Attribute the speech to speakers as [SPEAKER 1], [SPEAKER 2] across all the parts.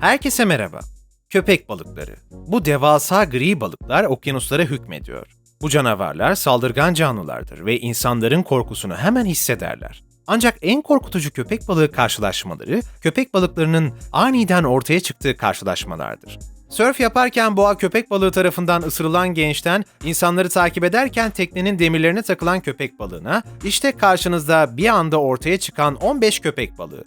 [SPEAKER 1] Herkese merhaba. Köpek balıkları. Bu devasa gri balıklar okyanuslara hükmediyor. Bu canavarlar saldırgan canlılardır ve insanların korkusunu hemen hissederler. Ancak en korkutucu köpek balığı karşılaşmaları, köpek balıklarının aniden ortaya çıktığı karşılaşmalardır. Sörf yaparken boğa köpek balığı tarafından ısırılan gençten insanları takip ederken teknenin demirlerine takılan köpek balığına, işte karşınızda bir anda ortaya çıkan 15 köpek balığı.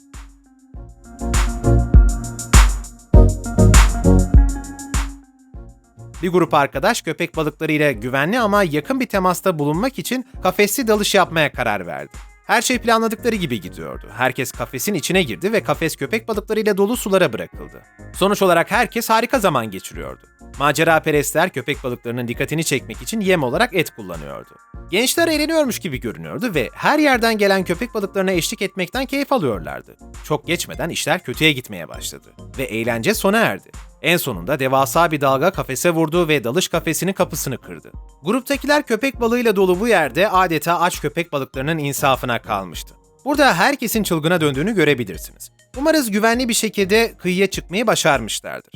[SPEAKER 1] Bir grup arkadaş köpek balıklarıyla güvenli ama yakın bir temasta bulunmak için kafesli dalış yapmaya karar verdi. Her şey planladıkları gibi gidiyordu. Herkes kafesin içine girdi ve kafes köpek balıklarıyla dolu sulara bırakıldı. Sonuç olarak herkes harika zaman geçiriyordu. Macera perestler köpek balıklarının dikkatini çekmek için yem olarak et kullanıyordu. Gençler eğleniyormuş gibi görünüyordu ve her yerden gelen köpek balıklarına eşlik etmekten keyif alıyorlardı. Çok geçmeden işler kötüye gitmeye başladı ve eğlence sona erdi. En sonunda devasa bir dalga kafese vurdu ve dalış kafesinin kapısını kırdı. Gruptakiler köpek balığıyla dolu bu yerde adeta aç köpek balıklarının insafına kalmıştı. Burada herkesin çılgına döndüğünü görebilirsiniz. Umarız güvenli bir şekilde kıyıya çıkmayı başarmışlardır.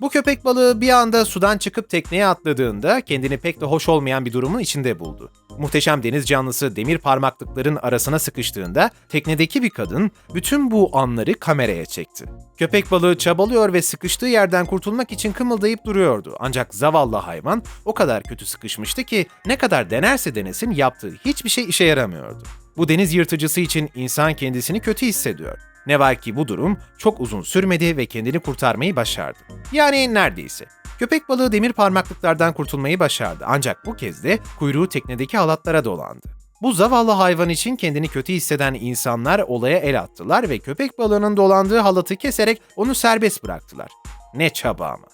[SPEAKER 1] Bu köpek balığı bir anda sudan çıkıp tekneye atladığında kendini pek de hoş olmayan bir durumun içinde buldu. Muhteşem deniz canlısı demir parmaklıkların arasına sıkıştığında teknedeki bir kadın bütün bu anları kameraya çekti. Köpek balığı çabalıyor ve sıkıştığı yerden kurtulmak için kımıldayıp duruyordu. Ancak zavallı hayvan o kadar kötü sıkışmıştı ki ne kadar denerse denesin yaptığı hiçbir şey işe yaramıyordu. Bu deniz yırtıcısı için insan kendisini kötü hissediyor. Ne var ki bu durum çok uzun sürmedi ve kendini kurtarmayı başardı. Yani neredeyse. Köpek balığı demir parmaklıklardan kurtulmayı başardı ancak bu kez de kuyruğu teknedeki halatlara dolandı. Bu zavallı hayvan için kendini kötü hisseden insanlar olaya el attılar ve köpek balığının dolandığı halatı keserek onu serbest bıraktılar. Ne çaba ama.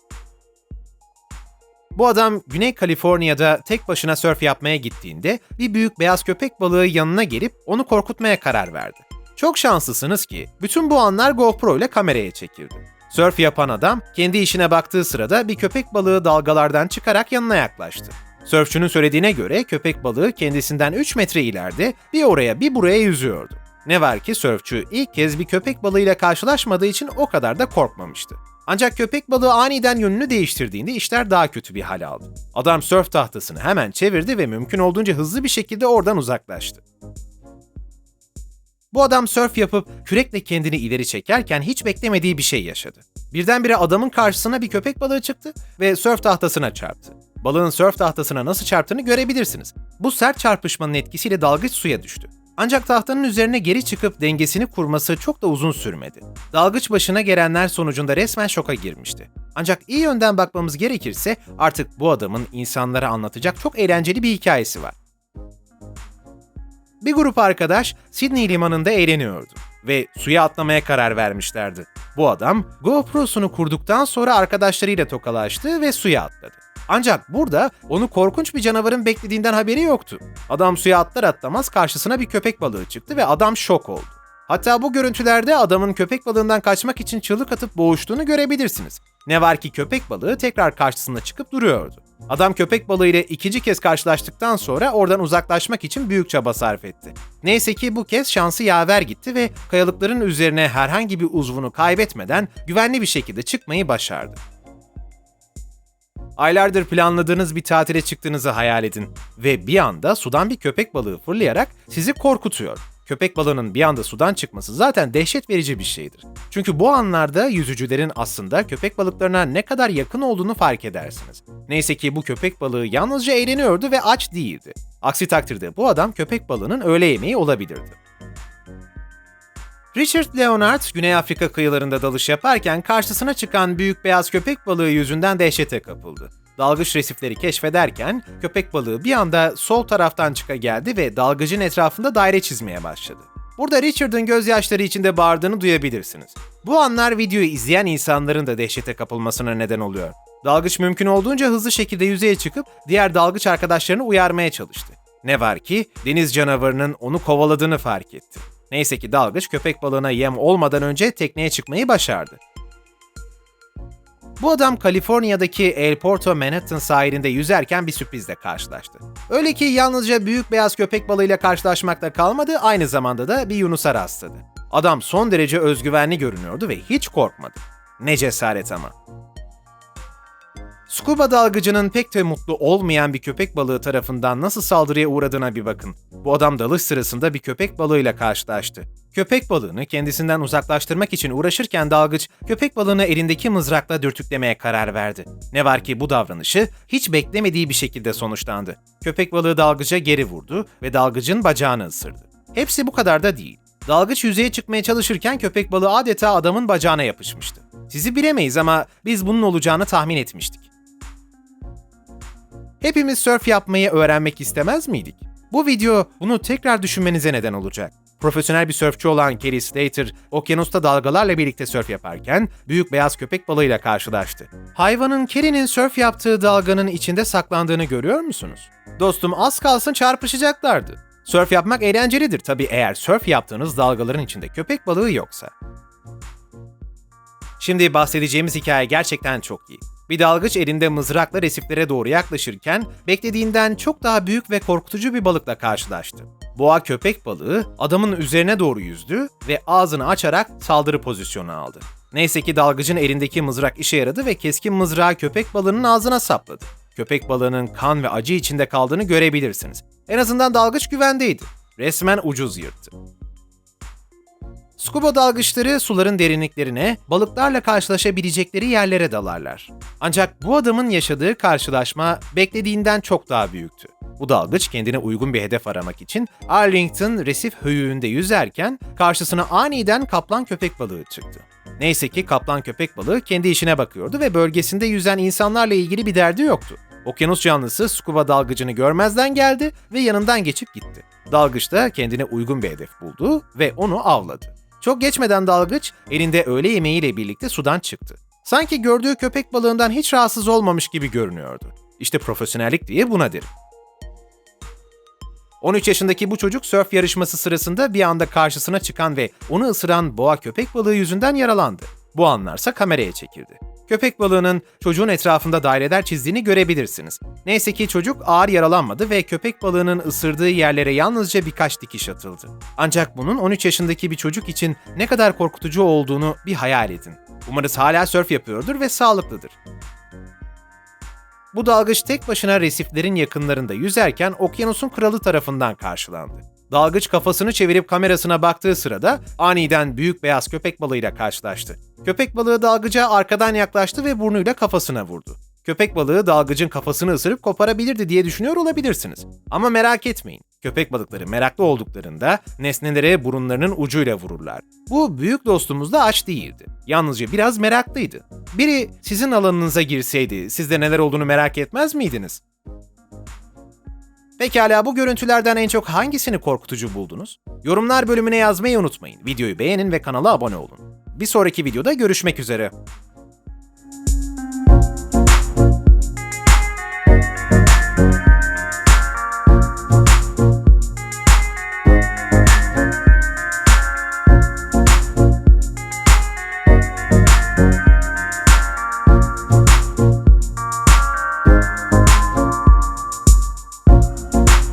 [SPEAKER 1] Bu adam Güney Kaliforniya'da tek başına sörf yapmaya gittiğinde bir büyük beyaz köpek balığı yanına gelip onu korkutmaya karar verdi. Çok şanslısınız ki bütün bu anlar GoPro ile kameraya çekildi. Sörf yapan adam kendi işine baktığı sırada bir köpek balığı dalgalardan çıkarak yanına yaklaştı. Sörfçünün söylediğine göre köpek balığı kendisinden 3 metre ileride bir oraya bir buraya yüzüyordu. Ne var ki sörfçü ilk kez bir köpek balığıyla karşılaşmadığı için o kadar da korkmamıştı. Ancak köpek balığı aniden yönünü değiştirdiğinde işler daha kötü bir hal aldı. Adam sörf tahtasını hemen çevirdi ve mümkün olduğunca hızlı bir şekilde oradan uzaklaştı. Bu adam sörf yapıp kürekle kendini ileri çekerken hiç beklemediği bir şey yaşadı. Birdenbire adamın karşısına bir köpek balığı çıktı ve sörf tahtasına çarptı. Balığın sörf tahtasına nasıl çarptığını görebilirsiniz. Bu sert çarpışmanın etkisiyle dalgıç suya düştü. Ancak tahtanın üzerine geri çıkıp dengesini kurması çok da uzun sürmedi. Dalgıç başına gelenler sonucunda resmen şoka girmişti. Ancak iyi yönden bakmamız gerekirse artık bu adamın insanlara anlatacak çok eğlenceli bir hikayesi var. Bir grup arkadaş Sydney limanında eğleniyordu ve suya atlamaya karar vermişlerdi. Bu adam GoPro'sunu kurduktan sonra arkadaşlarıyla tokalaştı ve suya atladı. Ancak burada onu korkunç bir canavarın beklediğinden haberi yoktu. Adam suya atlar atlamaz karşısına bir köpek balığı çıktı ve adam şok oldu. Hatta bu görüntülerde adamın köpek balığından kaçmak için çığlık atıp boğuştuğunu görebilirsiniz. Ne var ki köpek balığı tekrar karşısına çıkıp duruyordu. Adam köpek balığı ile ikinci kez karşılaştıktan sonra oradan uzaklaşmak için büyük çaba sarf etti. Neyse ki bu kez şansı yaver gitti ve kayalıkların üzerine herhangi bir uzvunu kaybetmeden güvenli bir şekilde çıkmayı başardı. Aylardır planladığınız bir tatile çıktığınızı hayal edin ve bir anda sudan bir köpek balığı fırlayarak sizi korkutuyor. Köpek balığının bir anda sudan çıkması zaten dehşet verici bir şeydir. Çünkü bu anlarda yüzücülerin aslında köpek balıklarına ne kadar yakın olduğunu fark edersiniz. Neyse ki bu köpek balığı yalnızca eğleniyordu ve aç değildi. Aksi takdirde bu adam köpek balığının öğle yemeği olabilirdi. Richard Leonard, Güney Afrika kıyılarında dalış yaparken karşısına çıkan büyük beyaz köpek balığı yüzünden dehşete kapıldı. Dalgıç resifleri keşfederken köpek balığı bir anda sol taraftan çıka geldi ve dalgıcın etrafında daire çizmeye başladı. Burada Richard'ın gözyaşları içinde bağırdığını duyabilirsiniz. Bu anlar videoyu izleyen insanların da dehşete kapılmasına neden oluyor. Dalgıç mümkün olduğunca hızlı şekilde yüzeye çıkıp diğer dalgıç arkadaşlarını uyarmaya çalıştı. Ne var ki deniz canavarının onu kovaladığını fark etti. Neyse ki dalgıç köpek balığına yem olmadan önce tekneye çıkmayı başardı. Bu adam Kaliforniya'daki El Porto Manhattan sahilinde yüzerken bir sürprizle karşılaştı. Öyle ki yalnızca büyük beyaz köpek balığıyla karşılaşmakta kalmadı, aynı zamanda da bir yunusa rastladı. Adam son derece özgüvenli görünüyordu ve hiç korkmadı. Ne cesaret ama. Scuba dalgıcının pek de mutlu olmayan bir köpek balığı tarafından nasıl saldırıya uğradığına bir bakın. Bu adam dalış sırasında bir köpek balığıyla karşılaştı. Köpek balığını kendisinden uzaklaştırmak için uğraşırken dalgıç köpek balığını elindeki mızrakla dürtüklemeye karar verdi. Ne var ki bu davranışı hiç beklemediği bir şekilde sonuçlandı. Köpek balığı dalgıca geri vurdu ve dalgıcın bacağını ısırdı. Hepsi bu kadar da değil. Dalgıç yüzeye çıkmaya çalışırken köpek balığı adeta adamın bacağına yapışmıştı. Sizi bilemeyiz ama biz bunun olacağını tahmin etmiştik. Hepimiz sörf yapmayı öğrenmek istemez miydik? Bu video bunu tekrar düşünmenize neden olacak. Profesyonel bir sörfçü olan Kelly Slater, okyanusta dalgalarla birlikte sörf yaparken büyük beyaz köpek balığıyla karşılaştı. Hayvanın Kelly'nin sörf yaptığı dalganın içinde saklandığını görüyor musunuz? Dostum az kalsın çarpışacaklardı. Sörf yapmak eğlencelidir tabii eğer sörf yaptığınız dalgaların içinde köpek balığı yoksa. Şimdi bahsedeceğimiz hikaye gerçekten çok iyi. Bir dalgıç elinde mızrakla resiflere doğru yaklaşırken beklediğinden çok daha büyük ve korkutucu bir balıkla karşılaştı. Boğa köpek balığı adamın üzerine doğru yüzdü ve ağzını açarak saldırı pozisyonu aldı. Neyse ki dalgıcın elindeki mızrak işe yaradı ve keskin mızrağı köpek balığının ağzına sapladı. Köpek balığının kan ve acı içinde kaldığını görebilirsiniz. En azından dalgıç güvendeydi. Resmen ucuz yırttı. Scuba dalgıçları suların derinliklerine, balıklarla karşılaşabilecekleri yerlere dalarlar. Ancak bu adamın yaşadığı karşılaşma beklediğinden çok daha büyüktü. Bu dalgıç kendine uygun bir hedef aramak için Arlington resif höyüğünde yüzerken karşısına aniden kaplan köpek balığı çıktı. Neyse ki kaplan köpek balığı kendi işine bakıyordu ve bölgesinde yüzen insanlarla ilgili bir derdi yoktu. Okyanus canlısı scuba dalgıcını görmezden geldi ve yanından geçip gitti. Dalgıç da kendine uygun bir hedef buldu ve onu avladı. Çok geçmeden dalgıç elinde öğle yemeğiyle birlikte sudan çıktı. Sanki gördüğü köpek balığından hiç rahatsız olmamış gibi görünüyordu. İşte profesyonellik diye buna derim. 13 yaşındaki bu çocuk sörf yarışması sırasında bir anda karşısına çıkan ve onu ısıran boğa köpek balığı yüzünden yaralandı. Bu anlarsa kameraya çekildi. Köpek balığının çocuğun etrafında daireler çizdiğini görebilirsiniz. Neyse ki çocuk ağır yaralanmadı ve köpek balığının ısırdığı yerlere yalnızca birkaç dikiş atıldı. Ancak bunun 13 yaşındaki bir çocuk için ne kadar korkutucu olduğunu bir hayal edin. Umarız hala sörf yapıyordur ve sağlıklıdır. Bu dalgıç tek başına resiflerin yakınlarında yüzerken okyanusun kralı tarafından karşılandı. Dalgıç kafasını çevirip kamerasına baktığı sırada aniden büyük beyaz köpek balığıyla karşılaştı. Köpek balığı dalgıca arkadan yaklaştı ve burnuyla kafasına vurdu. Köpek balığı dalgıcın kafasını ısırıp koparabilirdi diye düşünüyor olabilirsiniz. Ama merak etmeyin. Köpek balıkları meraklı olduklarında nesnelere burunlarının ucuyla vururlar. Bu büyük dostumuz da aç değildi. Yalnızca biraz meraklıydı. Biri sizin alanınıza girseydi siz de neler olduğunu merak etmez miydiniz? Pekala bu görüntülerden en çok hangisini korkutucu buldunuz? Yorumlar bölümüne yazmayı unutmayın. Videoyu beğenin ve kanala abone olun. Bir sonraki videoda görüşmek üzere.